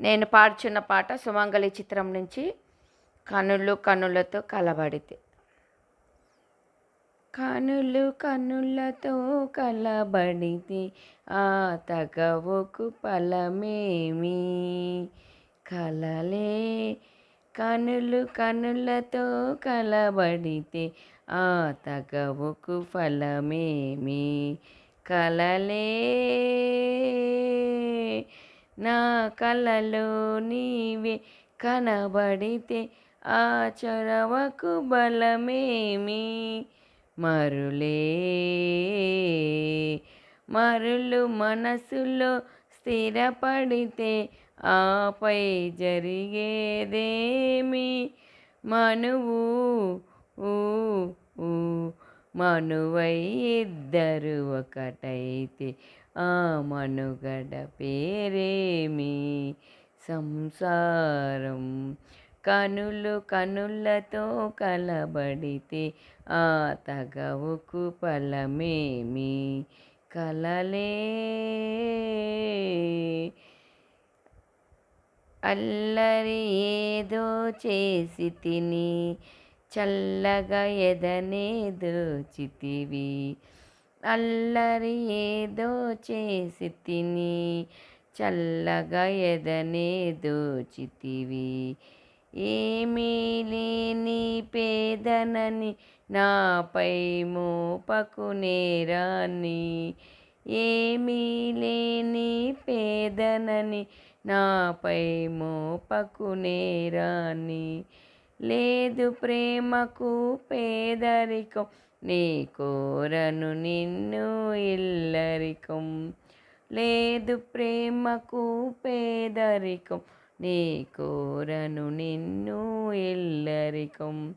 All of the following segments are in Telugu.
నేను పాడుచున్న పాట సుమంగళి చిత్రం నుంచి కనులు కనులతో కలబడితే. కనులు కనులతో కలబడితే ఆ తగవుకు ఫలమేమి? కలలే కనులు కనులతో కలబడితే ఆ తగవుకు ఫలమేమి? కలలే నా కలలో నీవే కనబడితే ఆ చరవకు బలమేమి? మరులే మరులు మనసులో స్థిరపడితే ఆపై జరిగేదేమి? మనువు ఊ ఊ మనువై ఇద్దరు ఒకటైతే ఆ మనుగడ పేరేమి? సంసారం కనులు కనులతో కలబడితే ఆ తగవుకు ఫలమేమి? కలలే అల్లరి ఏదో చేసి తిని చల్లగా ఎదనే దోచితివి అల్లరి ఏదో చేసి తిని చల్లగా ఎదనే దోచితివి. ఏమీ లేని పేదనని నాపై మోపకు నేరాన్ని. ఏమీ లేని పేదనని నాపై మోపకు నేరాన్ని. లేదు ప్రేమకు పేదరికం నీ కోరను నిన్ను ఇల్లరికం. లేదు ప్రేమకు పేదరికం నీ కోరను నిన్ను ఇల్లరికం.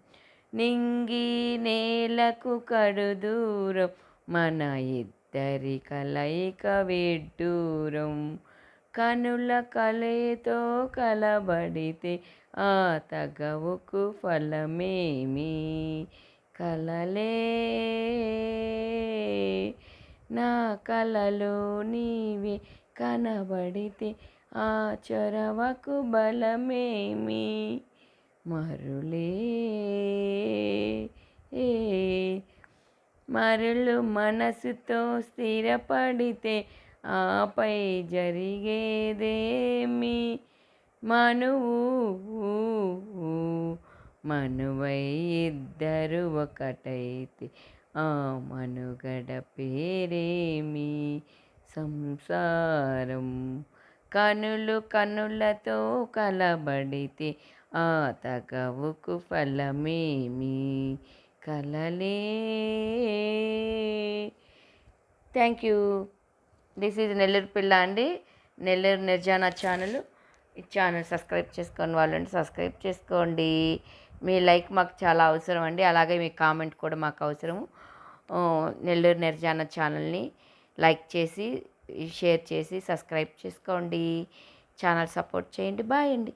నింగి నేలకు కడు దూరం మన ఇద్దరి కలయిక విడ్డూరం. కనుల కలయితో కలబడితే ఆ తగవుకు ఫలమేమి? కలలే నా కలలో నీవే కనబడితే ఆ చొరవకు బలమేమి? మరులే మరులు మనసుతో స్థిరపడితే ఆపై జరిగేదేమి? మనువు మనువై ఇద్దరు ఒకటైతే ఆ మనుగడ పేరేమి? సంసారం కనులు కనులతో కలబడితే ఆ తగవుకు ఫలమేమి? కలలే. Thank you. This is Nellore పిల్ల అండి. నెల్లూరు నిర్జానా ఛానల్ ఈ ఛానల్ సబ్స్క్రైబ్ చేసుకోని వాళ్ళని సబ్స్క్రైబ్ చేసుకోండి. మీ లైక్ మాకు చాలా అవసరం అండి. అలాగే మీ కామెంట్ కూడా మాకు అవసరము. నెల్లూరు నిర్జాన ఛానల్ని లైక్ చేసి షేర్ చేసి సబ్స్క్రైబ్ చేసుకోండి. ఛానల్ సపోర్ట్ చేయండి. బాయ్ అండి.